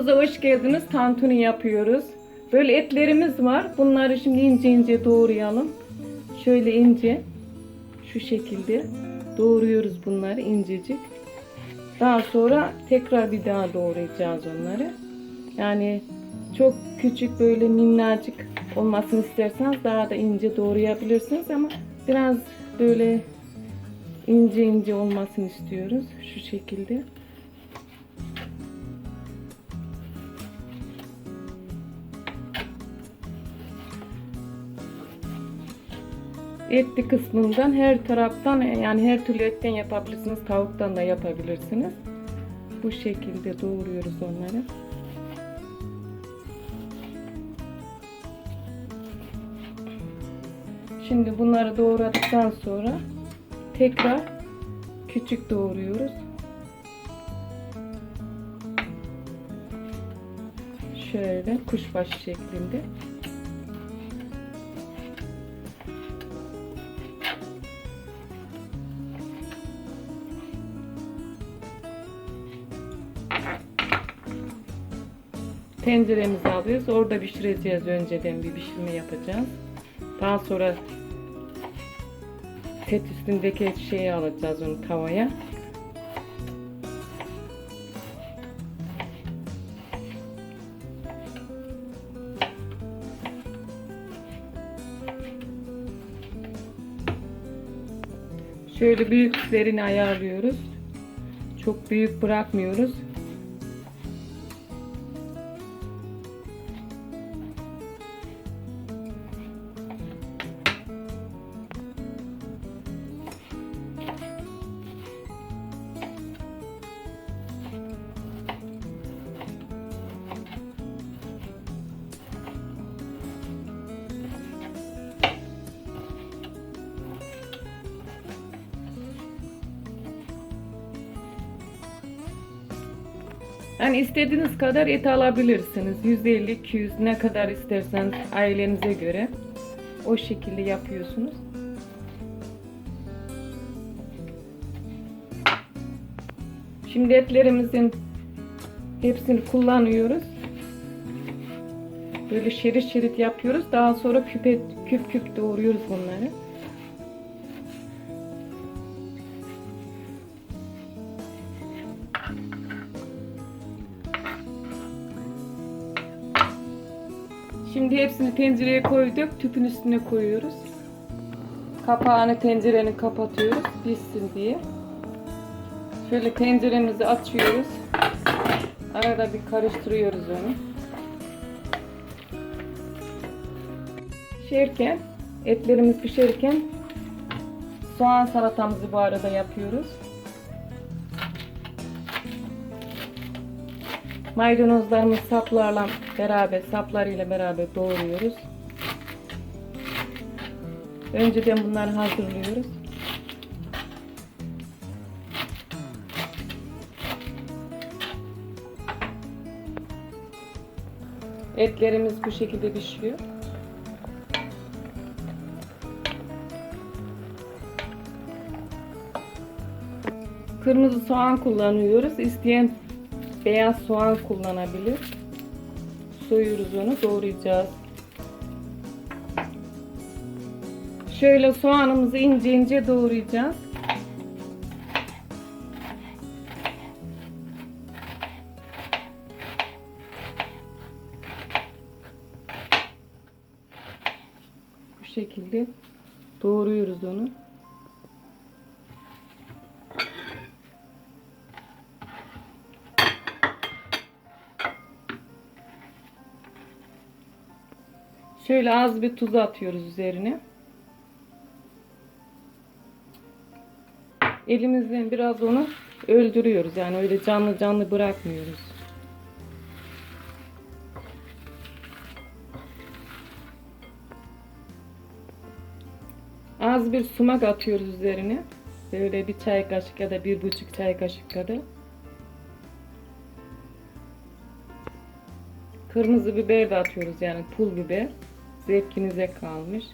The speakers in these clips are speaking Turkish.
Kanalımıza hoş geldiniz. Tantuni yapıyoruz. Böyle etlerimiz var. Bunları şimdi ince ince doğrayalım. Şöyle ince. Şu şekilde doğruyoruz bunları incecik. Daha sonra tekrar bir daha doğrayacağız onları. Yani çok küçük böyle minnacık olmasını isterseniz daha da ince doğrayabilirsiniz ama biraz böyle ince ince olmasını istiyoruz. Şu şekilde. Etli kısmından her taraftan yani her türlü etten yapabilirsiniz. Tavuktan da yapabilirsiniz. Bu şekilde doğruyoruz onları. Şimdi bunları doğradıktan sonra tekrar küçük doğruyoruz. Şöyle kuşbaşı şeklinde. Tenceremizi alıyoruz. Orada pişireceğiz önceden bir pişirme yapacağız. Daha sonra et üstündeki şeyi alacağız onu tavaya. Şöyle büyüklerini ayarlıyoruz. Çok büyük bırakmıyoruz. Yani istediğiniz kadar et alabilirsiniz. 150-200 ne kadar isterseniz ailenize göre. O şekilde yapıyorsunuz. Şimdi etlerimizin hepsini kullanıyoruz. Böyle şerit şerit yapıyoruz. Daha sonra küpe, küp küp doğruyoruz bunları. Şimdi hepsini tencereye koyduk. Tüpün üstüne koyuyoruz. Kapağını tencerenin kapatıyoruz pişsin diye. Şöyle tenceremizi açıyoruz. Arada bir karıştırıyoruz onu. Pişerken, etlerimiz pişerken soğan salatamızı bu arada yapıyoruz. Maydanozlarımız saplarla beraber, saplarıyla beraber doğruyoruz. Önceden bunları hazırlıyoruz. Etlerimiz bu şekilde pişiyor. Kırmızı soğan kullanıyoruz. İsteyen beyaz soğan kullanabilir. Soyuyoruz onu, doğrayacağız. Şöyle soğanımızı ince ince doğrayacağız. Bu şekilde doğruyoruz onu. Şöyle az bir tuz atıyoruz üzerine. Elimizden biraz onu öldürüyoruz. Yani öyle canlı canlı bırakmıyoruz. Az bir sumak atıyoruz üzerine. Böyle bir çay kaşık ya da bir buçuk çay kaşık kadar. Kırmızı biber de atıyoruz yani pul biber. Zevkinize kalmış.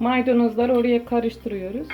Maydanozları oraya karıştırıyoruz.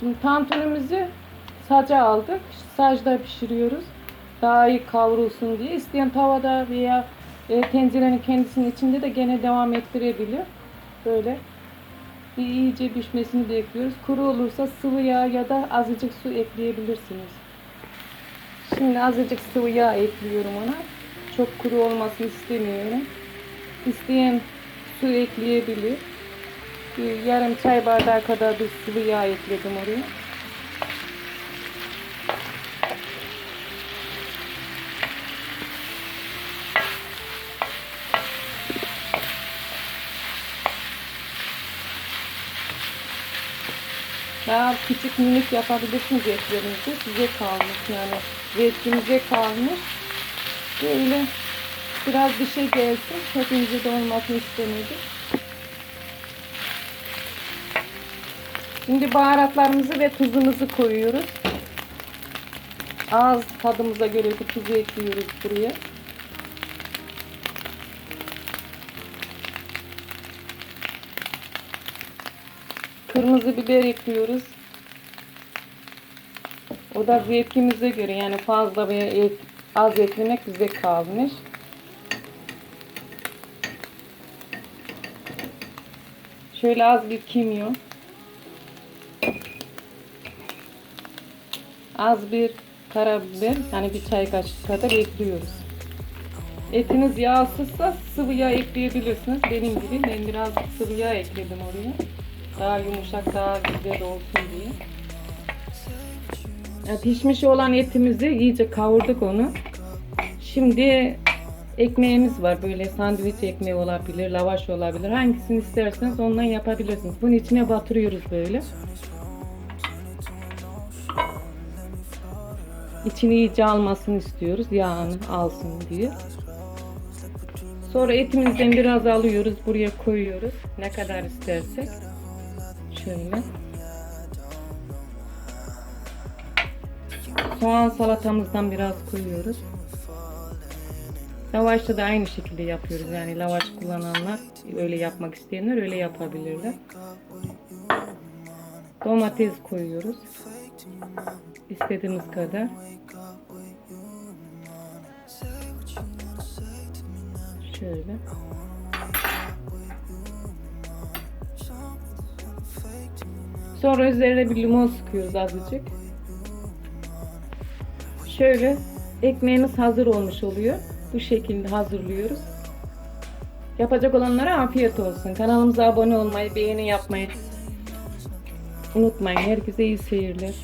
Şimdi tantunimizi saca aldık. Sacda pişiriyoruz. Daha iyi kavrulsun diye. İsteyen tavada veya e, tencerenin kendisinin içinde de gene devam ettirebilir. Böyle bir iyice pişmesini bekliyoruz. Kuru olursa sıvı yağ ya da azıcık su ekleyebilirsiniz. Şimdi azıcık sıvı yağ ekliyorum ona. Çok kuru olmasını istemiyorum. İsteyen su ekleyebilir. Bir yarım çay bardağı kadar bir sıvı yağ ekledim oraya. Daha küçük minik yapabilirsiniz etlerinizi. Size kalmış yani. Zevkinize kalmış. Böyle biraz bir şey gelsin. Hepinize de olmasını istemedik. Şimdi baharatlarımızı ve tuzumuzu koyuyoruz. Az tadımıza göre bir tuzu ekliyoruz buraya. Kırmızı biber ekliyoruz. O da zevkimize göre yani fazla veya az eklemek bize kalmış. Şöyle az bir kimyon. Az bir karabiber yani bir çay kaşığı kadar ekliyoruz. Etiniz yağsızsa sıvı yağ ekleyebilirsiniz. Benim gibi ben biraz sıvı yağ ekledim oraya. Daha yumuşak, daha güzel olsun diye. Ya pişmiş olan etimizi iyice kavurduk onu. Şimdi ekmeğimiz var. Böyle sandviç ekmeği olabilir, lavaş olabilir. Hangisini isterseniz ondan yapabilirsiniz. Bunun içine batırıyoruz böyle. İçini iyice almasını istiyoruz. Yağını alsın diye. Sonra etimizden biraz alıyoruz. Buraya koyuyoruz. Ne kadar istersek. Şöyle. Soğan salatamızdan biraz koyuyoruz. Lavaşta da aynı şekilde yapıyoruz. Yani lavaş kullananlar, öyle yapmak isteyenler öyle yapabilirler. Domates koyuyoruz. İstediğimiz kadar. Şöyle. Sonra üzerine bir limon sıkıyoruz azıcık. Şöyle ekmeğimiz hazır olmuş oluyor. Bu şekilde hazırlıyoruz. Yapacak olanlara afiyet olsun. Kanalımıza abone olmayı, beğeni yapmayı unutmayın. Herkese iyi seyirler.